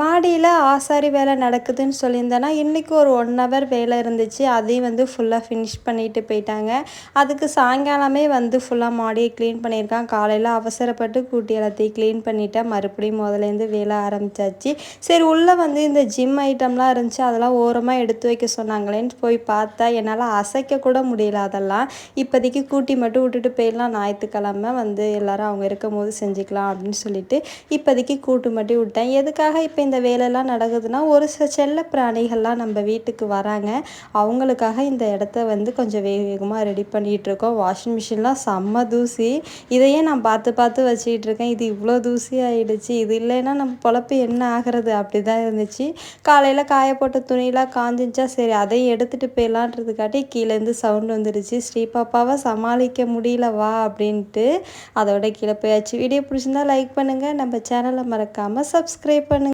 மாடியில் ஆசாரி வேலை நடக்குதுன்னு சொல்லியிருந்தேன்னா இன்றைக்கி ஒரு ஒன் ஹவர் வேலை இருந்துச்சு. அதையும் வந்து ஃபுல்லாக ஃபினிஷ் பண்ணிட்டு போயிட்டாங்க. அதுக்கு சாயங்காலமே வந்து ஃபுல்லாக மாடியை க்ளீன் பண்ணியிருக்கான் காலையில் அவசரப்பட்டு கூட்டி எல்லாத்தையும் க்ளீன் பண்ணிவிட்டேன் மறுபடியும் முதலேருந்து வேலை ஆரம்பிச்சாச்சு. சரி உள்ளே வந்து இந்த ஜிம் ஐட்டம்லாம் இருந்துச்சு. அதெல்லாம் ஓரமாக எடுத்து வைக்க சொன்னாங்களேன்னு போய் பார்த்தா என்னால் அசைக்க கூட முடியல அதெல்லாம். இப்போதைக்கு கூட்டி மட்டும் விட்டுட்டு போயிடலாம். ஞாயிற்றுக்கிழமை வந்து எல்லோரும் அவங்க இருக்கும் போது செஞ்சுக்கலாம் அப்படின்னு சொல்லிட்டு இப்போதைக்கு கூட்டு மட்டும் விட்டேன். எதுக்காக இப்போ இந்த வேலையெல்லாம் நடக்குதுன்னா ஒரு சில செல்ல பிராணிகள்லாம் நம்ம வீட்டுக்கு வராங்க. அவங்களுக்காக இந்த இடத்த வந்து கொஞ்சம் வேக வேகமாக ரெடி பண்ணிகிட்ருக்கோம். வாஷிங் மிஷின்லாம் செம்ம தூசி. இதையே நான் பார்த்து பார்த்து வச்சுக்கிட்டு இருக்கேன் இது இவ்வளோ தூசி ஆகிடுச்சு இது இல்லைன்னா நம்ம பொழப்பு என்ன ஆகிறது? அப்படி தான் இருந்துச்சு. காலையில் காய போட்ட துணியெலாம் காஞ்சிச்சா சரி அதையும் எடுத்துகிட்டு போயிடலான்றதுக்காட்டி கீழேருந்து சவுண்ட் வந்துடுச்சு ஸ்ரீபாப்பாவை சமாளிக்க முடியல வா அப்படின்ட்டு அதோட கீழே போயாச்சு. வீடியோ பிடிச்சிருந்தா லைக் பண்ணுங்கள் நம்ம சேனலை மறக்காமல் சப்ஸ்கிரைப் பண்ணுங்கள்